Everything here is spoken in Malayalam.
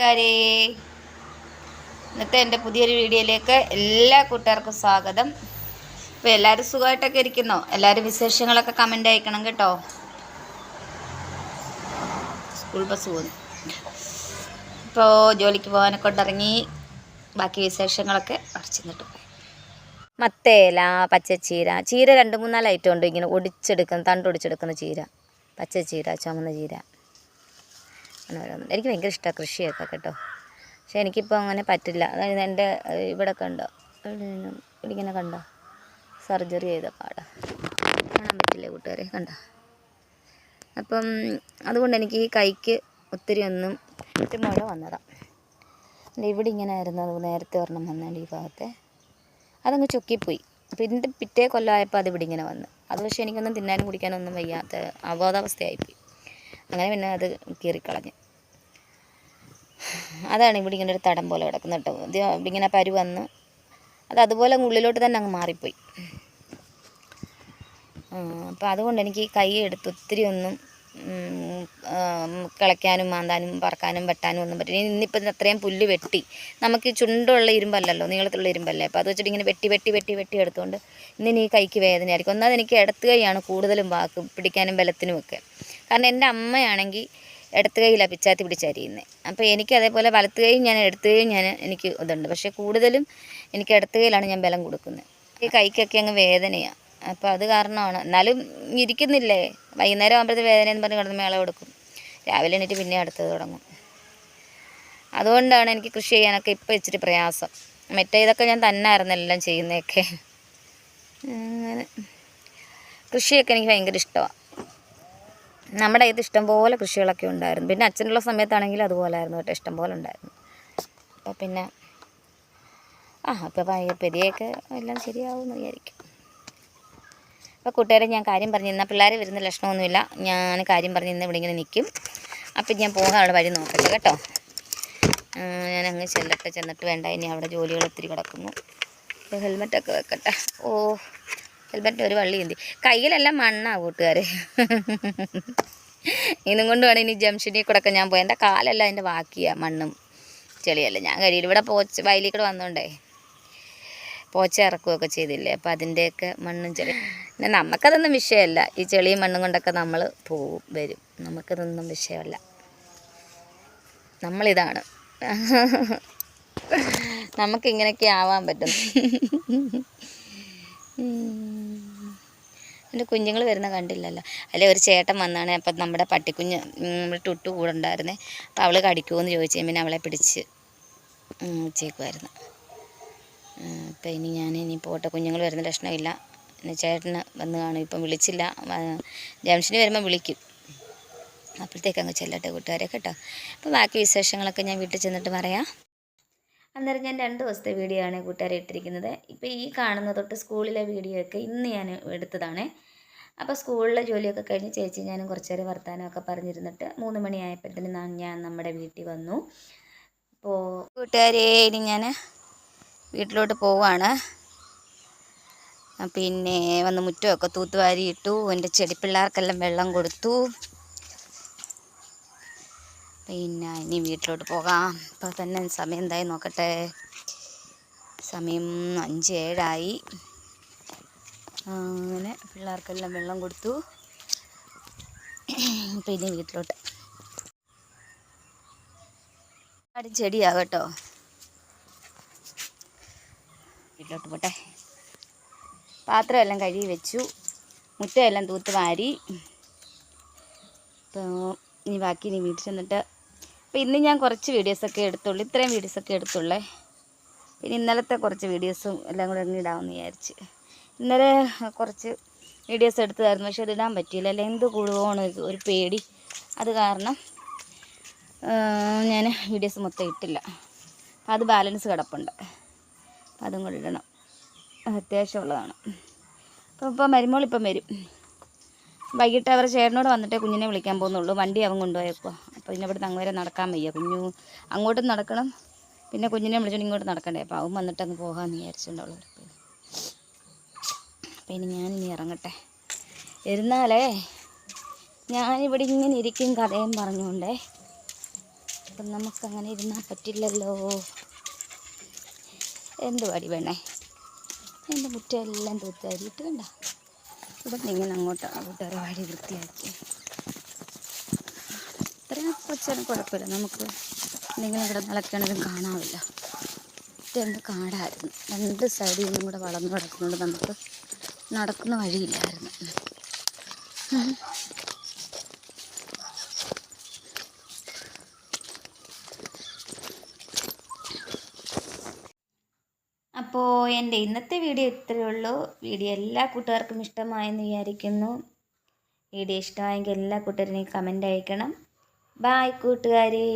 കൂട്ടുകാരേ. ഇന്നത്തെ എന്റെ പുതിയൊരു വീഡിയോയിലേക്ക് എല്ലാ കൂട്ടുകാർക്കും സ്വാഗതം. ഇപ്പോൾ എല്ലാവരും സുഖമായിട്ടൊക്കെ ഇരിക്കുന്നോ? എല്ലാവരും വിശേഷങ്ങളൊക്കെ കമന്റ് അയക്കണം കേട്ടോ. സ്കൂൾ ബസ് പോകുന്നു ഇപ്പോൾ ജോലിക്ക് പോകാനൊക്കെ കൊണ്ടിറങ്ങി. ബാക്കി വിശേഷങ്ങളൊക്കെ അടച്ചിരുന്നിട്ട് മത്തേല പച്ചച്ചീര ചീര. രണ്ട് മൂന്നാൽ ഐറ്റം ഉണ്ട് ഇങ്ങനെ ഒടിച്ചെടുക്കുന്ന തണ്ടൊടിച്ചെടുക്കുന്ന ചീര. പച്ചച്ചീര ചുമന്ന ചീര. അങ്ങനെ എനിക്ക് ഭയങ്കര ഇഷ്ടമാണ് കൃഷിയൊക്കെ കേട്ടോ. പക്ഷെ എനിക്കിപ്പോൾ അങ്ങനെ പറ്റില്ല. അതായത് എന്റെ ഇവിടെ കണ്ടോ? ഇടിങ്ങനെ കണ്ടോ? സർജറി ചെയ്ത പാടാ. കാണാൻ പറ്റില്ല കൂട്ടുകാരെ? കണ്ടോ? അപ്പം അതുകൊണ്ട് എനിക്ക് ഈ കൈക്ക് ഒത്തിരി ഒന്നും ഒത്തിരി മുഴ വന്നതാണ് ഇവിടെ ഇങ്ങനെ ആയിരുന്നു. അത് നേരത്തെ ഒരെണ്ണം വന്നതിന്റെ ഈ ഭാഗത്തെ. അതങ്ങ് ചൊക്കിപ്പോയി. പിന്നെ പിറ്റേ കൊല്ലമായപ്പോൾ അത് ഇവിടെ ഇങ്ങനെ വന്ന്. അത് പക്ഷേ എനിക്കൊന്നും തിന്നാനും കുടിക്കാനൊന്നും വയ്യാത്ത അബോധാവസ്ഥയായിപ്പോയി അങ്ങനെ പിന്നെ അത് കീറിക്കളഞ്ഞു. അതാണ് ഇവിടെ ഇങ്ങനെ ഒരു തടം പോലെ കിടക്കുന്നത് കേട്ടോ. ഇങ്ങനെ പരു വന്ന് അത് അതുപോലെ ഉള്ളിലോട്ട് തന്നെ അങ്ങ് മാറിപ്പോയി. അപ്പോൾ അതുകൊണ്ട് എനിക്ക് കൈ എടുത്ത് ഒത്തിരി ഒന്നും കിളയ്ക്കാനും മാന്താനും പറക്കാനും വെട്ടാനും ഒന്നും പറ്റില്ല. ഇന്നിപ്പം അത്രയും പുല്ല് വെട്ടി. നമുക്ക് ചുണ്ടുള്ള ഇരുമ്പല്ലല്ലോ നീളത്തിലുള്ള ഇരുമ്പല്ലേ? അപ്പോൾ അത് വെച്ചിട്ട് ഇങ്ങനെ വെട്ടി വെട്ടി വെട്ടി വെട്ടി എടുത്തുകൊണ്ട് ഇന്നിനി കൈക്ക് വേദനയായിരിക്കും. ഒന്നാമത് എനിക്ക് ഇടത്ത് കൈയാണ് കൂടുതലും വാക്ക് പിടിക്കാനും ബലത്തിനുമൊക്കെ. കാരണം എന്റെ അമ്മയാണെങ്കിൽ ഇടത്ത് കൈയിലാണ് പിച്ചാത്തി പിടിച്ചരിയുന്നത് അപ്പോൾ എനിക്ക് അതേപോലെ വലത്ത് കൈ ഞാൻ എടുത്ത് കൈ ഞാൻ എനിക്ക് ഇതുണ്ട്. പക്ഷേ കൂടുതലും എനിക്ക് ഇടത്ത് കൈയിലാണ് ഞാൻ ബലം കൊടുക്കുന്നത്. ഈ കൈക്കൊക്കെ അങ്ങ് വേദനയാണ് അപ്പോൾ അത് കാരണമാണ്. എന്നാലും ഇരിക്കുന്നില്ലേ? വൈകുന്നേരം ആകുമ്പോഴത്തെ വേദന എന്ന് പറഞ്ഞ് കിടന്ന് മേള കൊടുക്കും. രാവിലെ എണീറ്റ് പിന്നെ അടുത്തത് തുടങ്ങും. അതുകൊണ്ടാണ് എനിക്ക് കൃഷി ചെയ്യാനൊക്കെ ഇപ്പോൾ ഇച്ചിരി പ്രയാസം. മറ്റേ ഇതൊക്കെ ഞാൻ തന്നെ ആയിരുന്നു എല്ലാം ചെയ്യുന്നതൊക്കെ. അങ്ങനെ. കൃഷിയൊക്കെ എനിക്ക് ഭയങ്കര ഇഷ്ടമാണ് നമ്മുടെ ഇത് ഇഷ്ടംപോലെ കൃഷികളൊക്കെ ഉണ്ടായിരുന്നു. പിന്നെ അച്ഛനുള്ള സമയത്താണെങ്കിൽ അതുപോലെ ആയിരുന്നു കേട്ടോ ഇഷ്ടംപോലെ ഉണ്ടായിരുന്നു. അപ്പോൾ പിന്നെ ആ അപ്പോൾ പെരിയൊക്കെ എല്ലാം ശരിയാവുമെന്ന് വിചാരിക്കും. അപ്പോൾ കൂട്ടുകാരെ ഞാൻ കാര്യം പറഞ്ഞു ഇന്നാ പിള്ളേർ വരുന്ന ലക്ഷണമൊന്നുമില്ല. ഞാൻ കാര്യം പറഞ്ഞു ഇന്ന് ഇവിടെ ഇങ്ങനെ നിൽക്കും. അപ്പം ഞാൻ പോകാൻ അവിടെ വഴി നോക്കട്ടെ കേട്ടോ. ഞാൻ അങ്ങ് ചെല്ലട്ടെ ചെന്നിട്ട് വേണ്ട. ഇനി അവിടെ ജോലികൾ ഒത്തിരി കിടക്കുന്നു. ഹെൽമെറ്റൊക്കെ വെക്കട്ടെ. ഓ ഹെൽമെറ്റ് ഒരു വള്ളി എന്തി. കയ്യിലെല്ലാം മണ്ണാ കൂട്ടുകാരെ. ഇതും കൊണ്ടുവേണം ഇനി ജംഷനിൽ കൂടെ ഒക്കെ ഞാൻ പോയി. എന്റെ കാലെല്ലാം അതിന്റെ ബാക്കിയാണ് മണ്ണും ചെളിയല്ലേ. ഞാൻ കഴിയില്ല ഇവിടെ പോച്ച് വയലിൽ കൂടെ വന്നോണ്ടേ പോച്ച ഇറക്കുകയൊക്കെ ചെയ്തില്ലേ. അപ്പോൾ അതിന്റെയൊക്കെ മണ്ണും ചെളി പിന്നെ നമുക്കതൊന്നും വിഷയമല്ല. ഈ ചെളിയും മണ്ണും കൊണ്ടൊക്കെ നമ്മൾ പോവും വരും. നമുക്കതൊന്നും വിഷയമല്ല. നമ്മളിതാണ്. നമുക്കിങ്ങനെയൊക്കെ ആവാൻ പറ്റും. എന്റെ കുഞ്ഞുങ്ങൾ വരുന്ന കണ്ടില്ലല്ലോ. അല്ലെ ഒരു ചേട്ടൻ വന്നാണ് അപ്പം നമ്മുടെ പട്ടിക്കുഞ്ഞ് നമ്മുടെ ടുട്ടു കൂടെ ഉണ്ടായിരുന്നേ. അപ്പോൾ അവൾ കടിക്കുമോ എന്ന് ചോദിച്ചു പിന്നെ അവളെ പിടിച്ച് ഉച്ചയ്ക്കുമായിരുന്നു അപ്പം ഇനി ഞാൻ ഇനി പോട്ടെ കുഞ്ഞുങ്ങൾ വരുന്ന ലക്ഷണമില്ല പിന്നെ ചേട്ടന് വന്ന് കാണും. ഇപ്പം വിളിച്ചില്ല. ജംഷന് വരുമ്പോൾ വിളിക്കും. അപ്പോഴത്തേക്ക് അങ്ങ് ചെല്ലട്ടെ കൂട്ടുകാരെ കേട്ടോ. അപ്പോൾ ബാക്കി വിശേഷങ്ങളൊക്കെ ഞാൻ വീട്ടിൽ ചെന്നിട്ട് പറയാം. അന്നേരം ഞാൻ രണ്ട് ദിവസത്തെ വീഡിയോ ആണ് കൂട്ടുകാരെ ഇട്ടിരിക്കുന്നത്. ഇപ്പോൾ ഈ കാണുന്ന തൊട്ട് സ്കൂളിലെ വീഡിയോ ഒക്കെ ഇന്ന് ഞാൻ എടുത്തതാണ്. അപ്പോൾ സ്കൂളിലെ ജോലിയൊക്കെ കഴിഞ്ഞ് ചേച്ചി ഞാനും കുറച്ച് നേരം വർത്താനമൊക്കെ പറഞ്ഞിരുന്നിട്ട് മൂന്ന് മണിയായപ്പോഴത്തേന് ഞാൻ നമ്മുടെ വീട്ടിൽ വന്നു. അപ്പോൾ കൂട്ടുകാരെ ഇനി ഞാൻ വീട്ടിലോട്ട് പോവാണ്. പിന്നെ വന്ന് മുറ്റമൊക്കെ തൂത്തുവാരിയിട്ടു എന്റെ ചെടി പിള്ളേർക്കെല്ലാം വെള്ളം കൊടുത്തു. പിന്നെ ഇനി വീട്ടിലോട്ട് പോകാം. ഇപ്പോൾ തന്നെ സമയം എന്തായി നോക്കട്ടെ. സമയം അഞ്ച് ഏഴായി. അങ്ങനെ പിള്ളേർക്കെല്ലാം വെള്ളം കൊടുത്തു. ഇപ്പം ഇനി വീട്ടിലോട്ട്. ആടും ചെടിയാ കേട്ടോ വീട്ടിലോട്ട് പോട്ടെ. പാത്രമെല്ലാം കഴുകി വെച്ചു. മുറ്റമെല്ലാം തൂത്ത് വാരി. ഇപ്പോൾ ഇനി ബാക്കി ഇനി വീട്ടിൽ ചെന്നിട്ട് അപ്പോൾ ഇന്ന് ഞാൻ കുറച്ച് വീഡിയോസൊക്കെ എടുത്തുള്ളൂ. ഇത്രയും വീഡിയോസൊക്കെ എടുത്തുള്ളേ. പിന്നെ ഇന്നലത്തെ കുറച്ച് വീഡിയോസും എല്ലാം കൂടെ അങ്ങ് ഇടാമെന്ന് വിചാരിച്ച്. ഇന്നലെ കുറച്ച് വീഡിയോസ് എടുത്തതായിരുന്നു. പക്ഷെ ഇടാൻ പറ്റിയില്ല. എന്ത് കൂടുവാണ് ഒരു പേടി. അത് കാരണം ഞാൻ വീഡിയോസ് മൊത്തം ഇട്ടില്ല. അപ്പോൾ അത് ബാലൻസ് കിടപ്പുണ്ട്. അപ്പം അതും കൂടെ ഇടണം. അത് അത്യാവശ്യമുള്ളതാണ്. അപ്പോൾ ഇപ്പം മരുമോൾ ഇപ്പം വരും. വൈകിട്ട് അവർ ചേട്ടനോട് വന്നിട്ടേ കുഞ്ഞിനെ വിളിക്കാൻ പോകുന്നുള്ളൂ. വണ്ടി അവൻ കൊണ്ടുപോയേക്കുക അപ്പോൾ ഇനി ഇവിടുന്ന് അങ്ങ് വരെ നടക്കാൻ വയ്യ. കുഞ്ഞു അങ്ങോട്ടും നടക്കണം. പിന്നെ കുഞ്ഞിനെ വിളിച്ചോണ്ട് ഇങ്ങോട്ട് നടക്കണ്ടേ? അപ്പോൾ അവൻ വന്നിട്ട് അങ്ങ് പോകാമെന്ന് വിചാരിച്ചിട്ടുള്ളൂ അപ്പോൾ ഇനി ഞാനിനി ഇറങ്ങട്ടെ. ഇരുന്നാലേ ഞാനിവിടെ ഇങ്ങനെ ഇരിക്കും കഥയും പറഞ്ഞുകൊണ്ടേ. അപ്പം നമുക്കങ്ങനെ ഇരുന്നാൽ പറ്റില്ലല്ലോ. എന്ത് പാടി വേണേ? എന്റെ മുറ്റെല്ലാം തൂത്താരിയിട്ട് കണ്ട? ഇവിടെ നിന്ന് ഇങ്ങനെ അങ്ങോട്ട് അങ്ങോട്ട് ഒരു വാടി വൃത്തിയാക്കി. ഇത്രയും കൊച്ചാലും കുഴപ്പമില്ല. നമുക്ക് എന്തെങ്കിലും ഇവിടെ നിലക്കണതും കാണാവില്ല രണ്ട് കാടായിരുന്നു. രണ്ട് സൈഡിൽ നിന്നും കൂടെ വളർന്നു കിടക്കുന്നതുകൊണ്ട് നമുക്ക് നടക്കുന്ന വഴിയില്ലായിരുന്നു. അപ്പോൾ എന്റെ ഇന്നത്തെ വീഡിയോ ഇത്രയേ ഉള്ളൂ. വീഡിയോ എല്ലാ കൂട്ടുകാർക്കും ഇഷ്ടമായെന്ന് വിചാരിക്കുന്നു. വീഡിയോ ഇഷ്ടമായെങ്കിൽ എല്ലാ കൂട്ടുകാരും കമന്റ് അയക്കണം. ബായ് കൂട്ടുകാരേ.